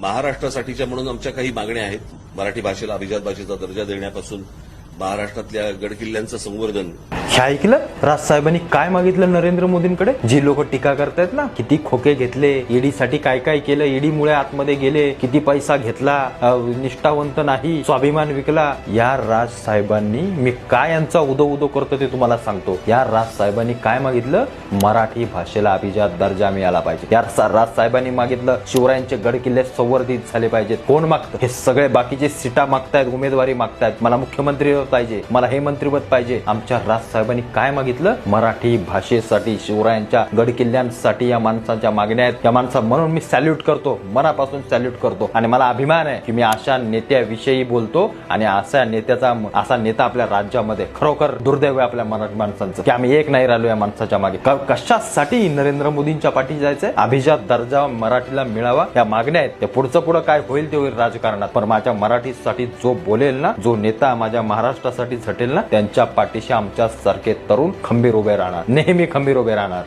महाराष्ट्रासाठीच्या म्हणून आमच्या काही मागण्या आहेत. मराठी भाषेला अभिजात भाषेचा दर्जा देण्यापासून महाराष्ट्रातल्या गडकिल्ल्यांचं संवर्धन. हे ऐकलं? राजसाहेबांनी काय मागितलं नरेंद्र मोदींकडे? जी लोक टीका करतायत ना किती खोके घेतले ईडीसाठी काय काय केलं ईडी मुळे आतमध्ये गेले किती पैसा घेतला अं, निष्ठावंत नाही स्वाभिमान विकला या राजसाहेबांनी मी काय यांचा उदो उदो करतो ते तुम्हाला सांगतो. या राजसाहेबांनी काय मागितलं? मराठी भाषेला अभिजात दर्जा मिळाला पाहिजे. या सा- राजसाहेबांनी मागितलं शिवरायांचे गड किल्ले संवर्धित झाले पाहिजेत. कोण मागतं? हे सगळे बाकीचे सीटा मागतायत उमेदवारी मागतायत. मला मुख्यमंत्री पाहिजे मला हे मंत्रीपद पाहिजे. आमच्या राजसाहेबांनी काय मागितलं? मराठी भाषेसाठी शिवरायांच्या गड किल्ल्यांसाठी या माणसाच्या मागण्या आहेत. या माणसा म्हणून मी सॅल्यूट करतो मनापासून सॅल्यूट करतो. आणि मला अभिमान आहे की मी अशा नेत्याविषयी बोलतो आणि अशा नेत्याचा असा नेता आपल्या राज्यामध्ये खरोखर दुर्दैव आहे आपल्या मराठी माणसांचं. की आम्ही एक नाही राहिलो या माणसाच्या मागे. कशासाठी नरेंद्र मोदींच्या पाठी जायचंय अभिजात दर्जा मराठीला मिळावा या मागण्या आहेत. ते पुढचं पुढं काय होईल ते होईल राजकारणात. पण माझ्या मराठीसाठी जो बोलेल ना जो नेता माझ्या महाराष्ट्रासाठी झटेल ना? त्यांच्या पाठीशी आमच्या सारखे तरुण खंबीर उभे राहणार. नेहमी खंबीर उभे राहणार.